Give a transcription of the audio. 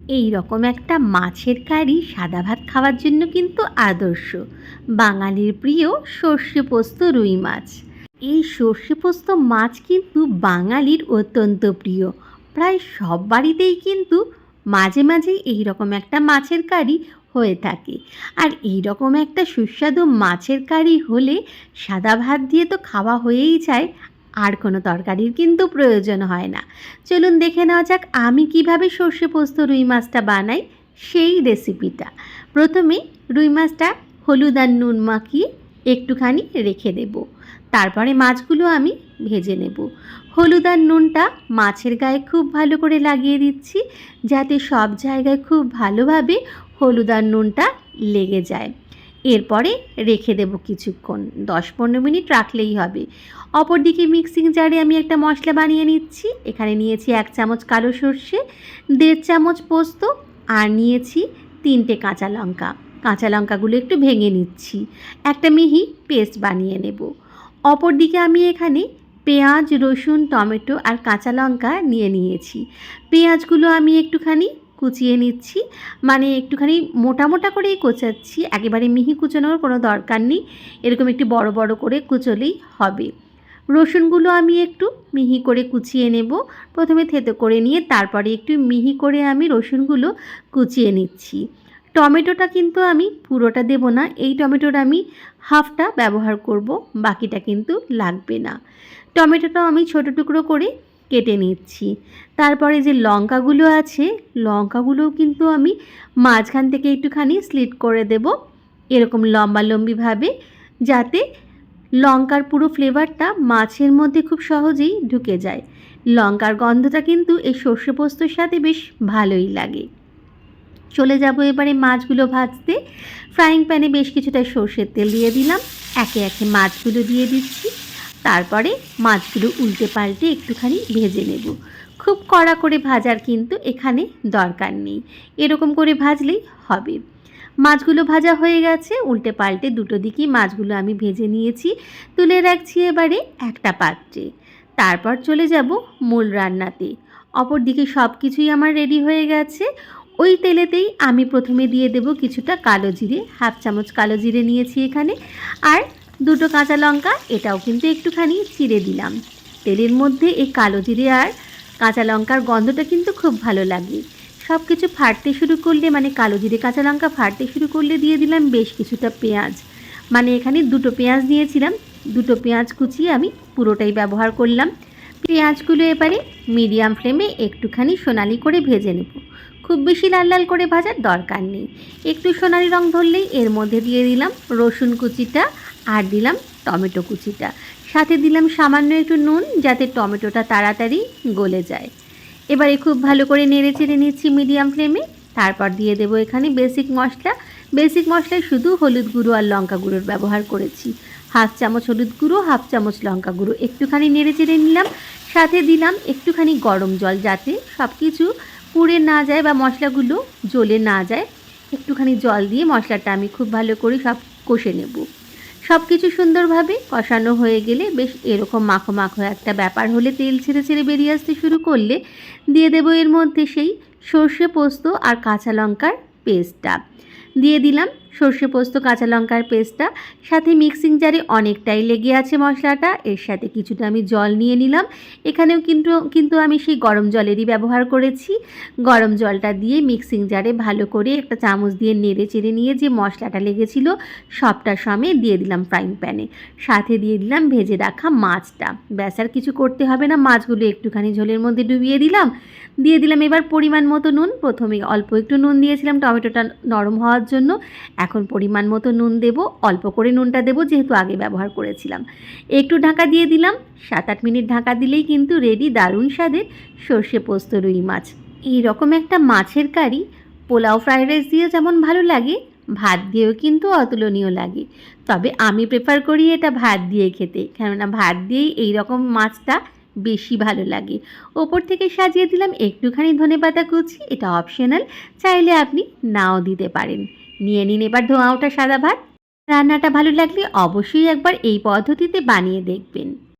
এই রকম একটা মাছের কারি সাদা ভাত খাওয়ার জন্য কিন্তু আদর্শ। বাঙালির প্রিয় সর্ষে পোস্ত রুই মাছ। এই সর্ষে পোস্ত মাছ কিন্তু বাঙালির অত্যন্ত প্রিয়। প্রায় সব বাড়িতেই কিন্তু মাঝে মাঝে এই রকম একটা মাছের কারি হয়ে থাকে। আর এই রকম একটা সুস্বাদু মাছের কারি হলে সাদা ভাত দিয়ে তো খাওয়া হয়েই যায়। আর কোনো তরকারির কিন্তু প্রয়োজন হয় না। চলুন দেখে নেওয়া যাক আমি কীভাবে সর্ষে পোস্ত রুই মাছটা বানাই সেই রেসিপিটা। প্রথমে রুই মাছটা হলুদ আর নুন মাখিয়ে একটুখানি রেখে দেব। তারপরে মাছগুলো আমি ভেজে নেব। হলুদ আর নুনটা মাছের গায়ে খুব ভালো করে লাগিয়ে দিচ্ছি যাতে সব জায়গায় খুব ভালোভাবে হলুদ আর নুনটা লেগে যায়। এরপরে রেখে দেব কিছুক্ষণ। দশ পনেরো মিনিট রাখলেই হবে। অপরদিকে মিক্সিং জারে আমি একটা মশলা বানিয়ে নিচ্ছি। এখানে নিয়েছি এক চামচ কালো সর্ষে, দেড় চামচ পোস্ত আর নিয়েছি তিনটে কাঁচা লঙ্কা। কাঁচা লঙ্কাগুলো একটু ভেঙে নিচ্ছি। একটা মিহি পেস্ট বানিয়ে নেব। অপরদিকে আমি এখানে পেঁয়াজ, রসুন, টমেটো আর কাঁচা লঙ্কা নিয়ে নিয়েছি। পেঁয়াজগুলো আমি একটুখানি কুচিয়ে নিচ্ছি। মানে একটুখানি মোটা মোটা করেই কোচাচ্ছি, একেবারে মিহি কুচানোর কোনো দরকার নেই। এরকম একটু বড় বড় করে কুচলেই হবে। রসুনগুলো আমি একটু মিহি করে কুচিয়ে নেব। প্রথমে থেতো করে নিয়ে তারপরে একটু মিহি করে আমি রসুনগুলো কুচিয়ে নিচ্ছি। টমেটোটা কিন্তু আমি পুরোটা দেব না, এই টমেটোর আমি হাফটা ব্যবহার করব, বাকিটা কিন্তু লাগবে না। টমেটোটাও আমি ছোটো টুকরো করে কেটে নিচ্ছি। তারপরে যে লঙ্কাগুলো আছে, লঙ্কাগুলোও কিন্তু আমি মাঝখান থেকে একটুখানি স্লিট করে দেব এরকম লম্বা লম্বিভাবে যাতে লঙ্কার পুরো ফ্লেভারটা মাছের মধ্যে খুব সহজেই ঢুকে যায়। লঙ্কার গন্ধটা কিন্তু এই সর্ষে পোস্তর সাথে বেশ ভালোই লাগে। চলে যাব এবারে মাছগুলো ভাজতে। ফ্রাইং প্যানে বেশ কিছুটা সর্ষের তেল দিয়ে দিলাম। একে একে মাছগুলো দিয়ে দিচ্ছি। তারপরে মাছগুলো উল্টে পাল্টে একটুখানি ভেজে নেব। খুব কড়া করে ভাজার কিন্তু এখানে দরকার নেই। এরকম করে ভাজলেই হবে। মাছগুলো ভাজা হয়ে গেছে, উল্টে পাল্টে দুটো দিকেই মাছগুলো আমি ভেজে নিয়েছি। তুলে রাখছি এবারে একটা পাত্রে। তারপর চলে যাব মূল রান্নাতে। অপর দিকে সব কিছুই আমার রেডি হয়ে গেছে। ওই তেলেতেই আমি প্রথমে দিয়ে দেব কিছুটা কালো জিরে, হাফ চামচ কালো জিরে নিয়েছি এখানে। আর দুটো কাঁচা লঙ্কা, এটাও কিন্তু একটুখানি চিড়ে দিলাম। তেলের মধ্যে এই কালো জিরে আর কাঁচা লঙ্কার গন্ধটা কিন্তু খুব ভালো লাগে। সব কিছু ফাটতে শুরু করলে মানে কালো জিরে কাঁচা লঙ্কা ফাটতে শুরু করলে দিয়ে দিলাম বেশ কিছুটা পেঁয়াজ। মানে এখানে দুটো পেঁয়াজ নিয়েছিলাম, দুটো পেঁয়াজ কুচিয়ে আমি পুরোটাই ব্যবহার করলাম। পেঁয়াজগুলো এবারে মিডিয়াম ফ্লেমে একটুখানি সোনালি করে ভেজে নেব। খুব বেশি লাল লাল করে ভাজার দরকার নেই। একটু সোনালি রং ধরলেই এর মধ্যে দিয়ে দিলাম রসুন কুচিটা আর দিলাম টমেটো কুচিটা। সাথে দিলাম সামান্য একটু নুন যাতে টমেটোটা তাড়াতাড়ি গলে যায়। এবারে খুব ভালো করে নেড়ে চেড়ে নিচ্ছি মিডিয়াম ফ্লেমে। তারপর দিয়ে দেবো এখানে বেসিক মশলা। বেসিক মশলায় শুধু হলুদ গুঁড়ো আর লঙ্কা গুঁড়োর ব্যবহার করেছি। হাফ চামচ হলুদ গুঁড়ো, হাফ চামচ লঙ্কা গুঁড়ো একটুখানি নেড়ে চেড়ে নিলাম। সাথে দিলাম একটুখানি গরম জল যাতে সব কিছু পুড়ে না যায় বা মশলাগুলো জ্বলে না যায়। একটুখানি জল দিয়ে মশলাটা আমি খুব ভালো করে সব কষে নেব। সব কিছু সুন্দরভাবে কষানো হয়ে গেলে বেশ এরকম মাখো মাখো একটা ব্যাপার হলে তেল ছেড়ে ছেড়ে বেরিয়ে আসতে শুরু করলে দিয়ে দেবো এর মধ্যে সেই সর্ষে পোস্ত আর কাঁচা লঙ্কার পেস্টটা। দিয়ে দিলাম সর্ষে পোস্ত, কাঁচা লঙ্কার পেস্টটা, সাথে মিক্সিং জারে অনেকটাই লেগে আছে মশলাটা। এর সাথে কিছুটা আমি জল নিয়ে নিলাম। এখানেও কিন্তু কিন্তু আমি সেই গরম জলেরই ব্যবহার করেছি। গরম জলটা দিয়ে মিক্সিং জারে ভালো করে একটা চামচ দিয়ে নেড়ে চেড়ে নিয়ে যে মশলাটা লেগেছিল, সবটা সময় দিয়ে দিলাম ফ্রাইং প্যানে সাথে দিয়ে দিলাম ভেজে রাখা মাছটা। ব্যাস, আর কিছু করতে হবে না। মাছগুলো একটুখানি ঝোলের মধ্যে ডুবিয়ে দিলাম। দিয়ে দিলাম এবার পরিমাণ মতো নুন। প্রথমে অল্প একটু নুন দিয়েছিলাম। টমেটোটা নরম হওয়ার জন্য। এখন পরিমাণ মতো নুন দেব, অল্প করে নুনটা দেবো যেহেতু আগে ব্যবহার করেছিলাম। একটু ঢাকা দিয়ে দিলাম সাত আট মিনিট ঢাকা দিলেই কিন্তু রেডি দারুণ স্বাদের সর্ষে পোস্ত রুই মাছ। এইরকম একটা মাছের কারি, পোলাও ফ্রাইড রাইস দিয়ে যেমন ভালো লাগে, ভাত দিয়েও কিন্তু অতুলনীয় লাগে। তবে আমি প্রেফার করি এটা ভাত দিয়ে খেতে, কেননা ভাত দিয়েই এই রকম মাছটা বেশি ভালো লাগে। ওপর থেকে সাজিয়ে দিলাম একটুখানি ধনে পাতা কুচি, এটা অপশনাল চাইলে আপনি নাও দিতে পারেন। নিয়ে নিন এবার ধোঁয়া ওঠা সাদা ভাত। রান্নাটা ভালো লাগলে অবশ্যই একবার এই পদ্ধতিতে বানিয়ে দেখবেন।